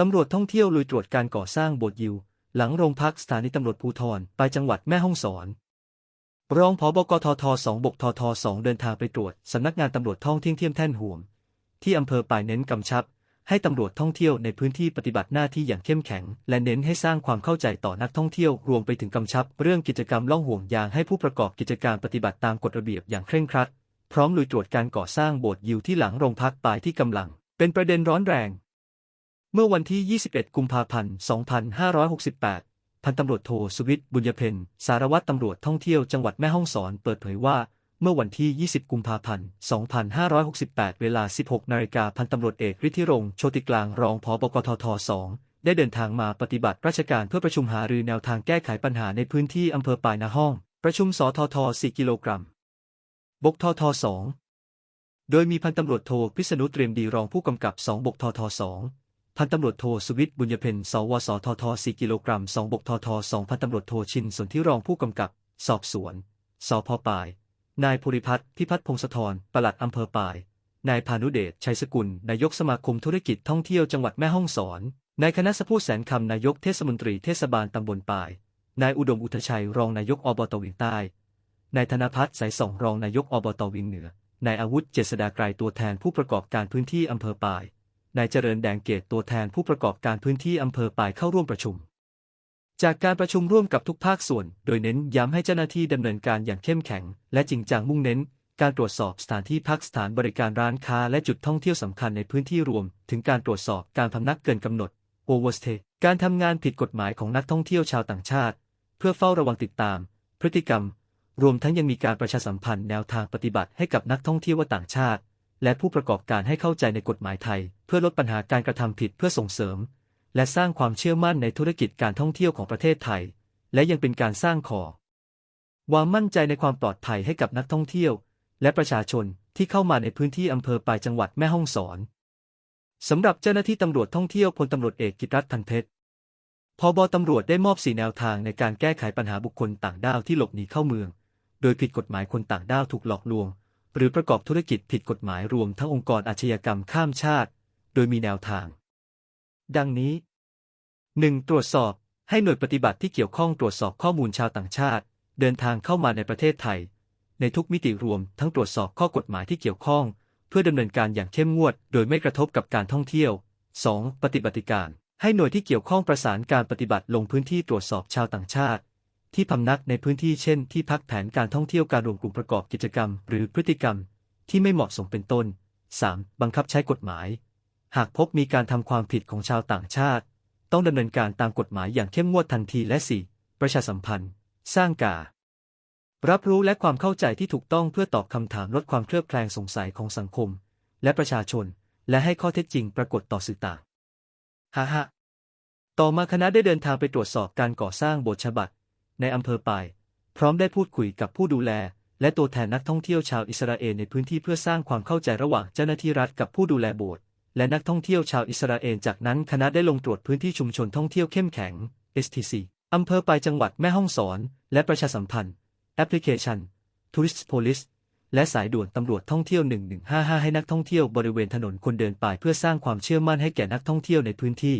ตำรวจท่องเที่ยวลุยตรวจการก่อสร้างโบสถ์ยิว หลังโรงพักสถานีตำรวจภูธรไปจังหวัดแม่ฮ่องสอน รองผบกททสองบกททสองเดินทางไปตรวจสำนักงานตำรวจท่องเที่ยวเทียมแท่นห่วงที่อำเภอป่ายเน้นกำชับ ให้ตำรวจท่องเที่ยวในพื้นที่ปฏิบัติหน้าที่อย่างเข้มแข็ง และเน้นให้สร้างความเข้าใจต่อนักท่องเที่ยวรวมไปถึงกำชับ เรื่องกิจกรรมล่องห่วงยางให้ผู้ประกอบกิจการปฏิบัติตามกฎระเบียบอย่างเคร่งครัด พร้อมลุยตรวจการก่อสร้างโบสถ์ยิวที่หลังโรงพักป่ายที่กำลัง เป็นประเด็นร้อนแรง เมื่อวันที่ 21 กุมภาพันธ์ 2568 พันตำรวจโทสุวิทย์บุญยเพนสารวัตรตำรวจท่องเที่ยวจังหวัดแม่ฮ่องสอนเปิดเผยว่า เมื่อวันที่ 20 กุมภาพันธ์ 2568 เวลา 16 นาฬิกาพันตำรวจเอกฤทธิรงค์โชติกลางรองผบกทท 2 ได้เดินทางมาปฏิบัติราชการเพื่อประชุมหารือแนวทางแก้ไขปัญหาในพื้นที่อำเภอปายนาห้อง ประชุมสทท 4 กิโลกรัม บกทท 2 โดยมีพันตำรวจโทพิษณุเตรียมดีรองผู้กำกับ 2 บกทท 2 พันตำรวจโทสุวิทย์บุญยเพนสวสทท4กิโลกรัม2บกทท2พันตำรวจโทชินสนธิรองผู้กำกับ สอบสวนสพปาย นายภูริพัฒน์พิพัฒน์พงศธรปลัดอำเภอปาย นายพานุเดชชัยสกุล นายกสมาคมธุรกิจท่องเที่ยวจังหวัดแม่ฮ่องสอนนายคณะสพูดแสนคำนายกเทศมนตรีเทศบาลตำบลปาย นายอุดมอุทชัยรองนายกอบตวิงใต้ นายธนพัฒน์สายส่องรองนายกอบตวิงเหนือ นายอาวุธเจษดาไกรตัวแทนผู้ประกอบการพื้นที่อำเภอปาย นายเจริญแดงเกตตัวแทนผู้ประกอบการพื้นที่อำเภอปายเข้าร่วมประชุม จากการประชุมร่วมกับทุกภาคส่วน โดยเน้นย้ำให้เจ้าหน้าที่ดำเนินการอย่างเข้มแข็ง และจริงจังมุ่งเน้น การตรวจสอบสถานที่พักสถานบริการร้านค้าและจุดท่องเที่ยวสำคัญในพื้นที่รวม ถึงการตรวจสอบการพำนักเกินกำหนด overstay การทำงานผิดกฎหมายของนักท่องเที่ยวชาวต่างชาติ เพื่อเฝ้าระวังติดตาม พฤติกรรม รวมทั้งยังมีการประชาสัมพันธ์แนวทางปฏิบัติให้กับนักท่องเที่ยวว่าต่างชาติ และผู้ประกอบการให้เข้าใจในกฎหมายไทย เพื่อลดปัญหาการกระทำผิดเพื่อส่งเสริม และสร้างความเชื่อมั่นในธุรกิจการท่องเที่ยวของประเทศไทย และยังเป็นการสร้างขอความมั่นใจในความปลอดภัยให้กับนักท่องเที่ยว และประชาชนที่เข้ามาในพื้นที่อำเภอปลายจังหวัดแม่ฮ่องสอนสำหรับเจ้าหน้าที่ตำรวจท่องเที่ยวพลตำรวจเอกกิตรัตน์พันเพชรพบตำรวจได้มอบสี่แนวทางในการแก้ไขปัญหาบุคคลต่างด้าวที่หลบหนีเข้าเมือง โดยผิดกฎหมายคนต่างด้าวถูกหลอกลวง หรือประกอบธุรกิจผิดกฎหมายรวมทั้งองค์กรอาชญากรรมข้ามชาติ โดยมีแนวทาง ดังนี้ 1. ตรวจสอบให้หน่วยปฏิบัติที่เกี่ยวข้องตรวจสอบข้อมูลชาวต่างชาติ เดินทางเข้ามาในประเทศไทย ในทุกมิติรวมทั้งตรวจสอบข้อกฎหมายที่เกี่ยวข้อง เพื่อดำเนินการอย่างเข้มงวด โดยไม่กระทบกับการท่องเที่ยว 2. ปฏิบัติการ ให้หน่วยที่เกี่ยวข้องประสานการปฏิบัติลงพื้นที่ตรวจสอบชาวต่างชาติ ที่พำนักในพื้นที่เช่น ที่พักแผนการท่องเที่ยวการรวมกลุ่มประกอบกิจกรรม หรือพฤติกรรม ที่ไม่เหมาะสมเป็นต้น 3. บังคับใช้กฎหมาย หากพบมีการทำความผิดของชาวต่างชาติ ต้องดำเนินการตามกฎหมายอย่างเข้มงวดทันทีและ 4. ประชาสัมพันธ์ สร้างการรับรู้และความเข้าใจที่ถูกต้องเพื่อตอบคำถามลดความเคลือบแคลงสงสัยของสังคม และประชาชน และให้ข้อเท็จจริงปรากฏต่อสื่อต่างฮ่าฮะต่อมาคณะได้เดินทางไปตรวจสอบการก่อสร้างโบสถ์ฉบับ ในอำเภอปาย พร้อมได้พูดคุยกับผู้ดูแล และตัวแทนนักท่องเที่ยวชาวอิสราเอลในพื้นที่เพื่อสร้างความเข้าใจระหว่างเจ้าหน้าที่รัฐกับผู้ดูแลโบสถ์และนักท่องเที่ยวชาวอิสราเอลจากนั้นคณะได้ลงตรวจพื้นที่ชุมชนท่องเที่ยวเข้มแข็ง STC อำเภอปายจังหวัดแม่ฮ่องสอน และประชาสัมพันธ์ แอปพลิเคชัน Tourist Police และสายด่วนตำรวจท่องเที่ยว 1155 ให้นักท่องเที่ยวบริเวณถนนคนเดินป่ายเพื่อสร้างความเชื่อมั่นให้แก่นักท่องเที่ยวในพื้นที่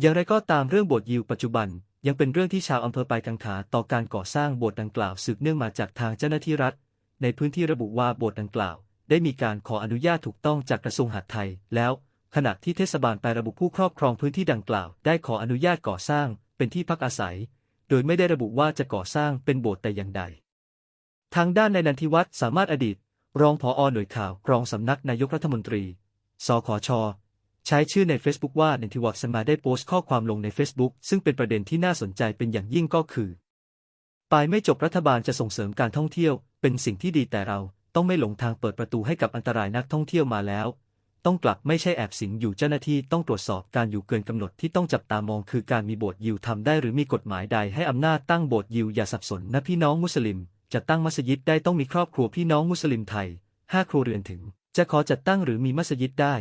อย่างไรก็ตามเรื่องโบสถ์ยิวปัจจุบัน ยังเป็นเรื่องที่ชาวอำเภอปายกังขาต่อการก่อสร้างโบสถ์ดังกล่าวสืบเนื่องมาจากทางเจ้าหน้าที่รัฐ ในพื้นที่ระบุว่าโบสถ์ดังกล่าว ได้มีการขออนุญาตถูกต้องจากกระทรวงหัดไทย แล้วขณะที่เทศบาลไประบุผู้ครอบครองพื้นที่ดังกล่าว ได้ขออนุญาตก่อสร้าง เป็นที่พักอาศัย โดยไม่ได้ระบุว่าจะก่อสร้างเป็นโบสถ์แต่อย่างใด ทางด้านในนันทิวัฒน์สามารถอดีต รองผอหน่วยข่าวรองสำนักนายกรัฐมนตรี สขช ใช้ชื่อใน Facebook ว่านันทิวัฒน์สมาได้โพสต์ข้อความลงใน Facebook ซึ่งเป็นประเด็นที่น่าสนใจเป็นอย่างยิ่งก็คือ ปลายไม่จบรัฐบาลจะส่งเสริมการท่องเที่ยว เป็นสิ่งที่ดีแต่เราต้องไม่หลงทางเปิดประตูให้กับอันตรายนักท่องเที่ยวมาแล้ว ต้องกลับไม่ใช่แอบสิงอยู่เจ้าหน้าที่ต้องตรวจสอบการอยู่เกินกำหนดที่ต้องจับตามองคือการมีโบสถ์ยิวทำได้หรือมีกฎหมายใดให้อำนาจตั้งโบสถ์ยิวอย่าสับสนนะพี่น้องมุสลิม จะตั้งมัสยิดได้ต้องมีครอบครัวพี่น้องมุสลิมไทยห้าครัวเรือนถึง จะขอจัดตั้งหรือมีมัสยิดได้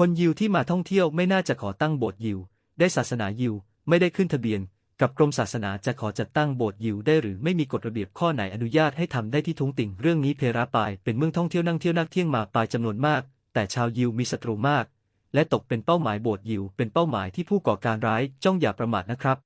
คนยิวที่มาท่องเที่ยวไม่น่าจะขอตั้งโบสถ์ยิว ได้ศาสนายิว ไม่ได้ขึ้นทะเบียน กับกรมศาสนาจะขอจัดตั้งโบสถ์ยิวได้หรือไม่มีกฎระเบียบข้อไหนอนุญาตให้ทำได้ที่ทุงติ่งเรื่องนี้เพราปายเป็นเมืองท่องเที่ยวนั่งเที่ยวนักเที่ยงมาปลายจำนวนมาก แต่ชาวยิวมีศัตรูมาก และตกเป็นเป้าหมายโบสถ์ยิว เป็นเป้าหมายที่ผู้ก่อการร้ายจ้องอย่าประมาทนะครับ